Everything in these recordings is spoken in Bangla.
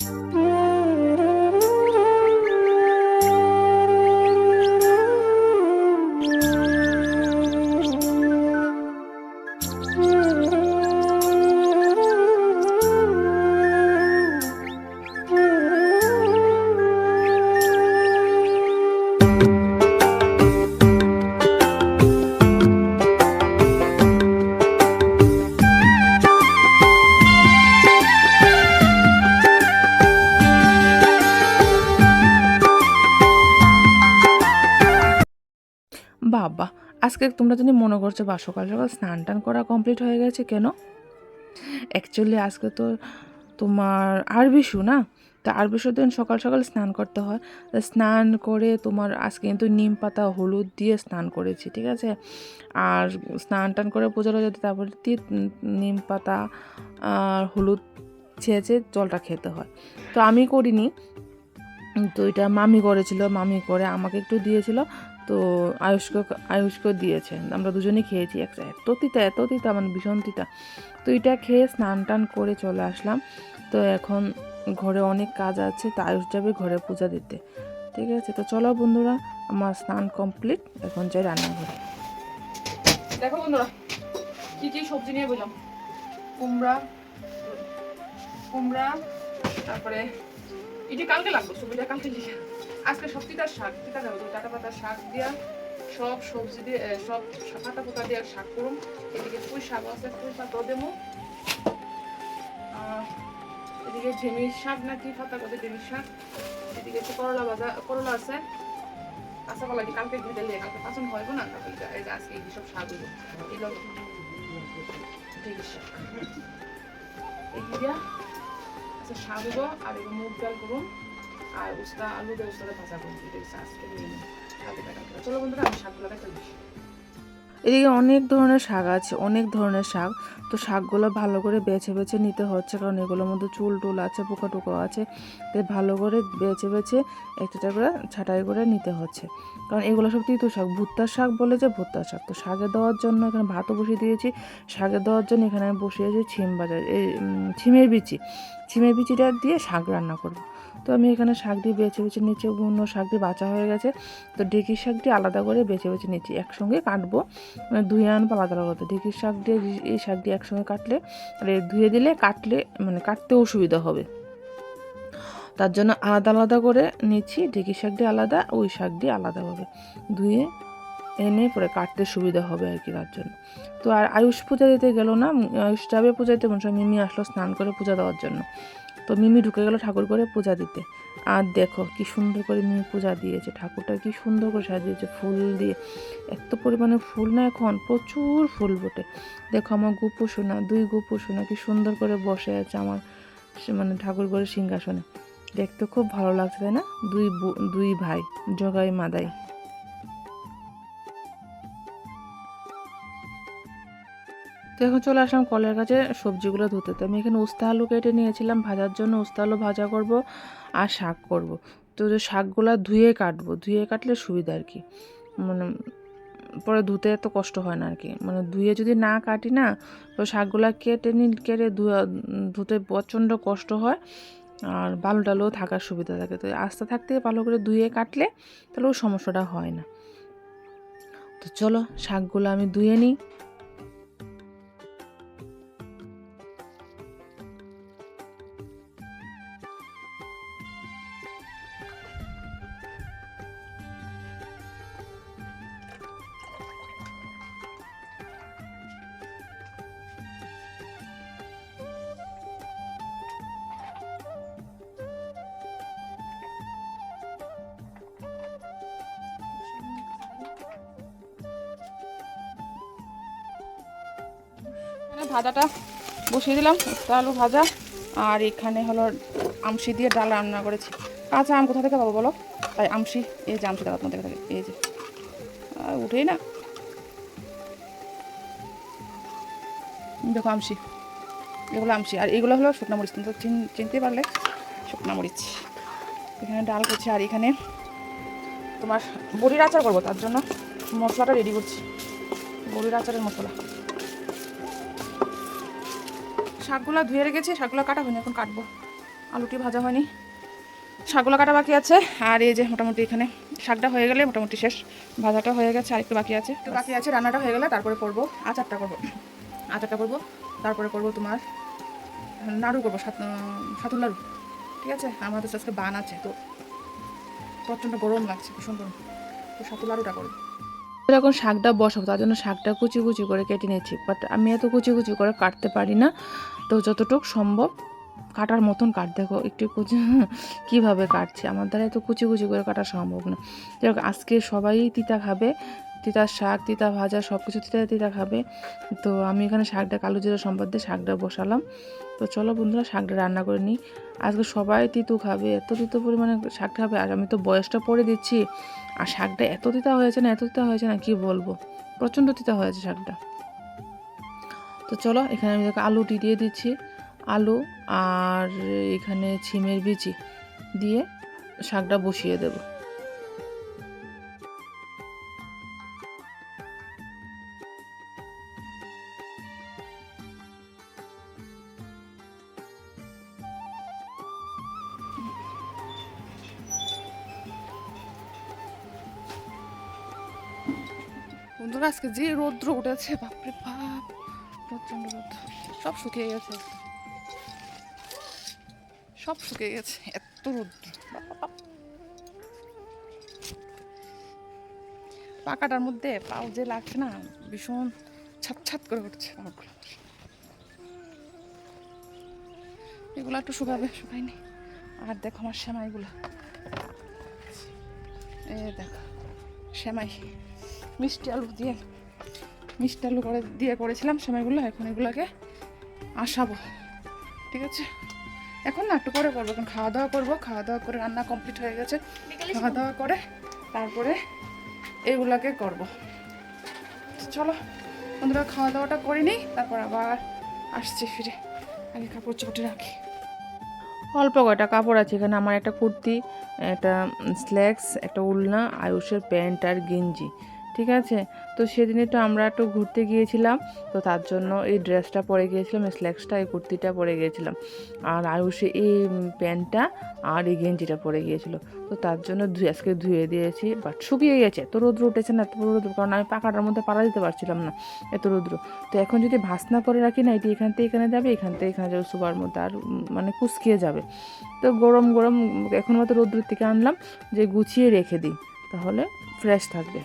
Mm-hmm. আজকে তোমরা যদি মনে করছ বা সকাল সকাল স্নান টান করা কমপ্লিট হয়ে গেছে কেন? অ্যাকচুয়ালি আজকে তো তোমার আরবিশু না? তো আরবিশু দিন সকাল সকাল স্নান করতে হয়। স্নান করে তোমার আজকে কিন্তু নিম পাতা, হলুদ দিয়ে স্নান করেছি, ঠিক আছে? আর স্নান টান করে হয়ে যেতে তারপরে নিম পাতা আর হলুদ ছেঁচে জলটা খেতে হয়। তো আমি করিনি। তো এটা মামি করেছিল, মামি করে আমাকে একটু দিয়েছিল। তো আয়ুষকে আয়ুষকে দিয়েছে। আমরা দুজনেই খেয়েছি এত তিতা এত তিতা মানে ভীষণ তিতা। তো এটা খেয়ে স্নান টান করে চলে আসলাম। তো এখন ঘরে অনেক কাজ আছে, তো আয়ুষ যাবে ঘরে পূজা দিতে। ঠিক আছে? তো চলো বন্ধুরা, আমার স্নান কমপ্লিট। এখন যাই রান্নাঘরে। দেখো বন্ধুরা, কি কি সবজি নিয়ে বললাম কুমড়া কুমড়া, তারপরে এটি কালকে লাগবে সবজিটা কালকে লিখে আজকে সব তিতার শাক, তিতা যাবে টাটা পাতার শাক দিয়া, সব সবজি দিয়ে সব পাতা পোতা দিয়ে শাক করুম। এদিকে পুঁই শাক আছে, পুঁই পাতাও দেবো। এদিকে ঝিমির শাক নাকি, পাতা কথা ঝিমির শাক। এদিকে একটু করলা ভাজা, করলা আছে। কাঁচা কলা কি, কালকে ভেজে লিয়ে কালকে পাচন হইব না? কালকে এই যে আজকে এই সব শাক হইব এগুলো ঢেঁড়ির শাক। এই আচ্ছা শাক হইব আর এগুলো মুগ ডাল করুন আর উস্তা আলু দিয়ে উস্তাটা ভাজা করুন এটা হচ্ছে আজকে মেনু। চলো বন্ধুরা, আমি শাকগুলো দেখতে দিচ্ছি এদিকে অনেক ধরনের শাক আছে, অনেক ধরনের শাক। তো শাকগুলো ভালো করে বেছে বেছে নিতে হচ্ছে, কারণ এগুলোর মধ্যে চুল টুল আছে, পোকা টোকা আছে। তাই ভালো করে বেছে বেছে একটা করে ছাঁটাই করে নিতে হচ্ছে। কারণ এগুলো সব তিতো শাক ভুত্তার শাক বলে যে ভুট্টার শাক। তো শাকে দেওয়ার জন্য এখানে ভাতও বসিয়ে দিয়েছি। শাকে দেওয়ার জন্য এখানে আমি বসিয়েছি ছিম বাজার, এই ছিমের বিচি। ছিমের বিচিটা দিয়ে শাক রান্না করব। তো আমি এখানে শাক দিয়ে বেছে বেছে নিচ্ছি অন্য শাক দিয়ে বাঁচা হয়ে গেছে। তো ঢেঁকির শাকটি আলাদা করে বেছে বেছে নিচ্ছি, একসঙ্গে কাটবো। মানে ধুয়ে আনব আলাদা আলাদা ঢেঁকির শাক দিয়ে এই শাক দিয়ে একসঙ্গে কাটলে আর এই ধুয়ে দিলে কাটলে মানে কাটতেও সুবিধা হবে। তার জন্য আলাদা আলাদা করে নিচ্ছি, ঢেঁকি শাক দিয়ে আলাদা, ওই শাক দিয়ে আলাদাভাবে ধুয়ে এনে পরে কাটতে সুবিধা হবে আর কি তার জন্য। তো আর আয়ুষ পূজা দিতে গেল না আয়ুষ যাবে পূজা দিতে মনে মিমি আসলো স্নান করে পূজা দেওয়ার জন্য। তো মিমি ঢুকে গেল ঠাকুর করে পূজা দিতে। আর দেখো কি সুন্দর করে মিমি পূজা দিয়েছে। ঠাকুরটা কি সুন্দর করে সাজিয়েছে ফুল দিয়ে। এত পরিমাণে ফুল না এখন? প্রচুর ফুল ফোটে দেখো আমার গুপু সোনা, দুই গুপু সোনা কি সুন্দর করে বসে আছে আমার মানে ঠাকুর করে সিংহাসনে। দেখতে খুব ভালো লাগছে, তাই না? দুই দুই ভাই, জগাই মাদাই। তো এখন চলে আসলাম কলের কাছে সবজিগুলো ধুতে। তো আমি এখানে উস্তা আলু কেটে নিয়েছিলাম, ভাজার জন্য উস্তা আলু ভাজা করব আর শাক করব। তো শাকগুলো ধুয়ে কাটবো, ধুয়ে কাটলে সুবিধা আর কি। মানে পরে ধুতে এত কষ্ট হয় না আর কি। মানে ধুয়ে যদি না কাটি না, তো শাকগুলা কেটে নি কেটে ধুতে প্রচণ্ড কষ্ট হয় আর বালু টালুও থাকার সুবিধা থাকে। তো আস্তে থাকতে ভালো করে ধুয়ে কাটলে তাহলে ওই সমস্যাটা হয় না। তো চলো শাকগুলো আমি ধুয়ে নিই। ভাজাটা বসিয়ে দিলাম উস্তা আলু ভাজা, আর এখানে হলো আমসি দিয়ে ডাল রান্না করেছি। কাঁচা আম কোথা থেকে পাবো বলো? তাই আমসি এই যে আমসি দাঁড়াত থেকে থাকে, এই যে। আর উঠেই না। দেখো আমসি এগুলো আমসি আর এগুলো হলো শুকনো মরিচ চিন- চিনতে পারলে, শুকনো মরিচ। এখানে ডাল করছি, আর এখানে তোমার বড়ির আচার করব, তার জন্য মশলাটা রেডি করছি। বড়ির আচারের মশলা। শাকগুলো ধুয়ে রেখেছি, শাকগুলো কাটা হয়নি, এখন কাটবো। আলুটি ভাজা হয়নি। শাকগুলো কাটা বাকি আছে, আর এই যে মোটামুটি এখানে শাকটা হয়ে গেলে মোটামুটি শেষ। ভাজাটা হয়ে গেছে, আর একটু বাকি আছে। একটু বাকি আছে, রান্নাটা হয়ে গেলে তারপরে করব আচারটা করব। আচারটা করব, তারপরে করব তোমার নাড়ু করব, সাত সাতুর লাড়ু। ঠিক আছে? আমাদের আজকে বান আছে, তো প্রচণ্ড গরম লাগছে ভীষণ গরম তো সাতুর লাড়ুটা করব। এখন শাকটা বসাবো, তার জন্য শাকটা কুচি কুচি করে কেটে নিয়েছি। বাট আমি এত কুচি কুচি করে কাটতে পারি না। তো যতটুকু সম্ভব কাটার মতন কাট। দেখো একটু কুচি কীভাবে কাটছে? আমার দ্বারা এত কুচি কুচি করে কাটা সম্ভব না। যাই আজকে সবাই তিতা খাবে। তিতার শাক, তিতা ভাজা সব কিছু তিতা তিতা খাবে। তো আমি এখানে শাকটা, কালো জিরা সম্বাদ দিয়ে শাকটা বসালাম। তো চলো বন্ধুরা, শাকটা রান্না করে নিই। আজকে সবাই তিতু খাবে, এত তিতো পরিমাণে শাক খাবে, আর আমি তো বয়সটা পড়ে দিচ্ছি। আর শাকটা এত তিতা হয়েছে না, এত তিতা হয়েছে না, কি বলব? প্রচণ্ড তিতা হয়েছে শাকটা। তো চলো, এখানে আমি আলুটি দিয়ে দিচ্ছি। আলু আর এখানে ছিমের বিচি দিয়ে শাকটা বসিয়ে দেব। বন্ধুরা, আজকে যে রৌদ্র উঠেছে, বাপরে বাপ, প্রচণ্ড রৌদ্র। সব শুকিয়ে গেছে। সব শুকিয়ে গেছে, এত রৌদ্র। পাকাটার মধ্যে পাও যে লাগছে না, ভীষণ ছাত ছাত করে উঠছে পাগুলো এগুলো একটু শুকাবে, শুকায়নি। আর দেখো আমার সেমাইগুলো এ দেখো সেমাই মিষ্টি আলু দিয়ে মিষ্টি আলু করে দিয়ে করেছিলাম সময়গুলো এখন এগুলোকে আসাবো ঠিক আছে? এখন না একটু করে করব এখন খাওয়া দাওয়া করব খাওয়া দাওয়া করে রান্না কমপ্লিট হয়ে গেছে খাওয়া দাওয়া করে তারপরে এগুলাকে করব। চলো বন্ধুরা খাওয়া দাওয়াটা করে নিই তারপর আবার আসছি ফিরে। আগে কাপড় চোপড়ে রাখি। অল্প কয়টা কাপড় আছে এখানে আমার একটা কুর্তি একটা স্ল্যাক্স একটা উলনা আয়ুষের প্যান্ট আর গেঞ্জি। ঠিক আছে? তো সেদিনে তো আমরা একটু ঘুরতে গিয়েছিলাম, তো তার জন্য এই ড্রেসটা পরে গিয়েছিলাম, এই স্ল্যাক্সটা, এই কুর্তিটা পরে গিয়েছিলাম। আর আয়ুষে এই প্যান্টটা আর এই গেঞ্জিটা পরে গিয়েছিল। তো তার জন্য আজকে ধুয়ে দিয়েছি বাট শুকিয়ে গেছে। এত রোদ্র উঠেছে না, এত রোদ্র, কারণ আমি পাকাটার মধ্যে পাড়া দিতে পারছিলাম না, এত রোদ্র। তো এখন যদি ভাসনা করে রাখি না, এটি এখান থেকে এখানে যাবে, এখান থেকে এখানে যাবে সুবার মধ্যে আর মানে কুচকিয়ে যাবে। তো গরম গরম, এখন মতো রোদ্র থেকে আনলাম যে গুছিয়ে রেখে দিই, তাহলে ফ্রেশ থাকবে।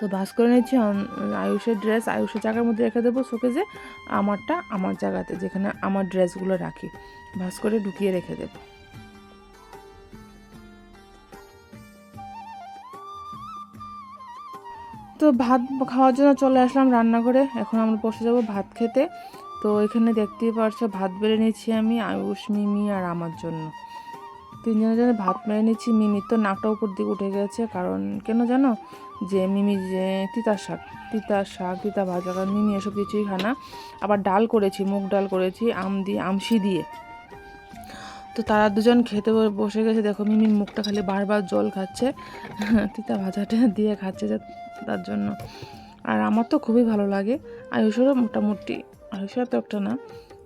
তো ভাস করে নিচ্ছি আয়ুষের ড্রেস আয়ুষের জায়গার মধ্যে রেখে দেবো শোকেজে, আমারটা আমার জায়গাতে, যেখানে আমার ড্রেসগুলো রাখি। ভাস করে ঢুকিয়ে রেখে দেবো। তো ভাত খাওয়ার জন্য চলে আসলাম রান্নাঘরে, এখন আমরা বসে যাব ভাত খেতে। তো এখানে দেখতেই পারছ, ভাত বেড়ে নিয়েছি আমি, আয়ুষ, মিমি আর আমার জন্য। তিনজনের জন্য ভাত মেরে নিচ্ছি মিমির তো নাকটা উপর দিকে উঠে গেছে। কারণ কেন জানো? যে মিমি, যে তিতা শাক তিতা শাক, তিতা ভাজা, কারণ মিমি এসব কিছুই খানা আবার ডাল করেছি, মুগ ডাল করেছি, আম দিয়ে আমসি দিয়ে। তো তারা দুজন খেতে বসে গেছে। দেখো মিমির মুখটা খালি বারবার জল খাচ্ছে। তিতা ভাজাটা দিয়ে খাচ্ছে যে তার জন্য। আর আমার তো খুবই ভালো লাগে। আয়ুষেরও মোটামুটি আয়ুষের তো একটা না।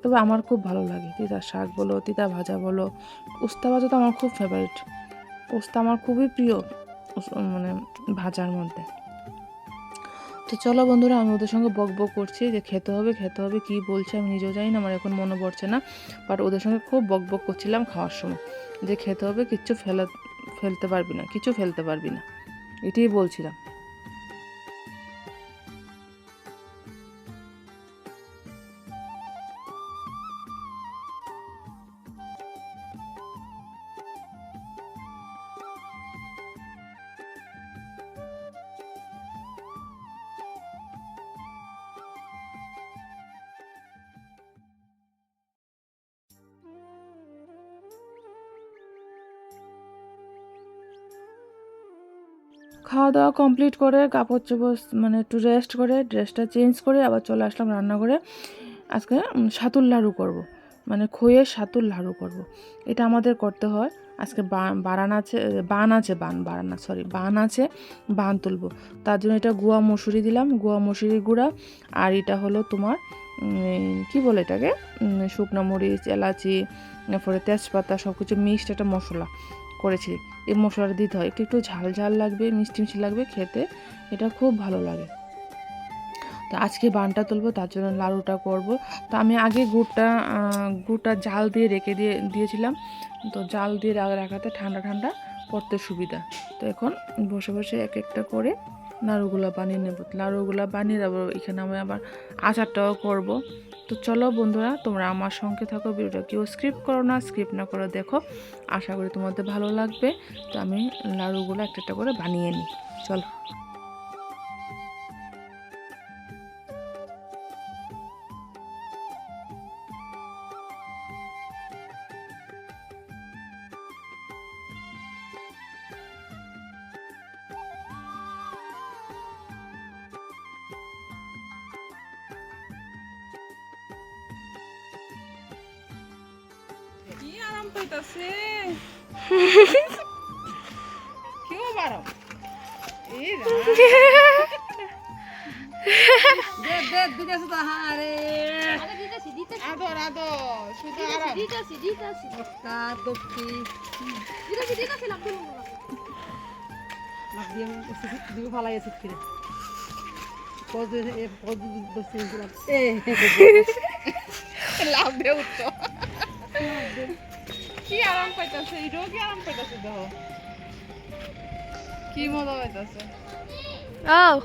তবে আমার খুব ভালো লাগে। তিতা শাক বলো, তিতা ভাজা বলো, উস্তা ভাজা তো আমার খুব ফেভারিট উস্তা আমার খুবই প্রিয় মানে ভাজার মধ্যে। তো চলো বন্ধুরা, আমি ওদের সঙ্গে বক বক করছি যে খেতে হবে খেতে হবে, কি বলছে আমি নিজেও জানি না, আমার এখন মনে পড়ছে না। বাট ওদের সঙ্গে খুব বক বক করছিলাম খাওয়ার সময়। যে খেতে হবে, কিচ্ছু ফেলা, ফেলতে পারবি না, কিছু ফেলতে পারবি না। এটাই বলছিলাম। খাওয়া দাওয়া কমপ্লিট করে কাপড় চোপড় মানে একটু রেস্ট করে ড্রেসটা চেঞ্জ করে আবার চলে আসলাম রান্নাঘরে। আজকে উম, সাতুর লাড়ু করব। মানে খইয়ের সাতুর লাড়ু করব। এটা আমাদের করতে হয়। আজকে বারান আছে বান আছে বান বারানা সরি বান আছে বান তুলবো। তার জন্য এটা গুয়া মসুরি দিলাম গুয়া মসুরি গুঁড়া। আর এটা হলো তোমার কি বলে এটাকে? শুকনো মরিচ এলাচি তারপরে তেজপাতা সব কিছু মিক্সড একটা মশলা। করেছি এই মশলাটা দিতে হয়। একটু একটু ঝাল ঝাল লাগবে, মিষ্টি মিষ্টি লাগবে খেতে। এটা খুব ভালো লাগে। তো আজকে বানটা তুলবো, তার জন্য লাড়ুটা করব। তো আমি আগে গুড়টা গুড়টা জাল দিয়ে রেখে দিয়ে, দিয়েছিলাম। তো জাল দিয়ে রাখাতে ঠান্ডা ঠান্ডা করতে সুবিধা। তো এখন বসে বসে এক একটা করে নাড়ুগুলো বানিয়ে নেব। নাড়ুগুলো বানিয়ে দেবো, এখানে আমি আবার আচারটাও করব। তো চলো বন্ধুরা, তোমরা আমার সঙ্গে থাকো ভিডিওটা কেউ স্ক্রিপ্ট করো না স্ক্রিপ্ট না করে দেখো। আশা করি তোমাদের ভালো লাগবে। তো আমি লাড়ুগুলো একটা একটা করে বানিয়ে নিই। চলো। পাইতাছে কি আরাম এই রা দে দে দিকে সুদা হারে আরে দিতেছি দিতেছি। আদর আদর শুধু আরাম। দিতেছি দিতেছি। দিতেছি দিতেছি দিলাম না। দিয়ে দিয়ে ফালাই আছে কিরে পদ এ পদ দস্তি এ লাভ দে উঠতো কি আরাম পাইতাছে? এটাও কি আরাম পাইতাছে দেখো। কি মজা পাইতাছে। ও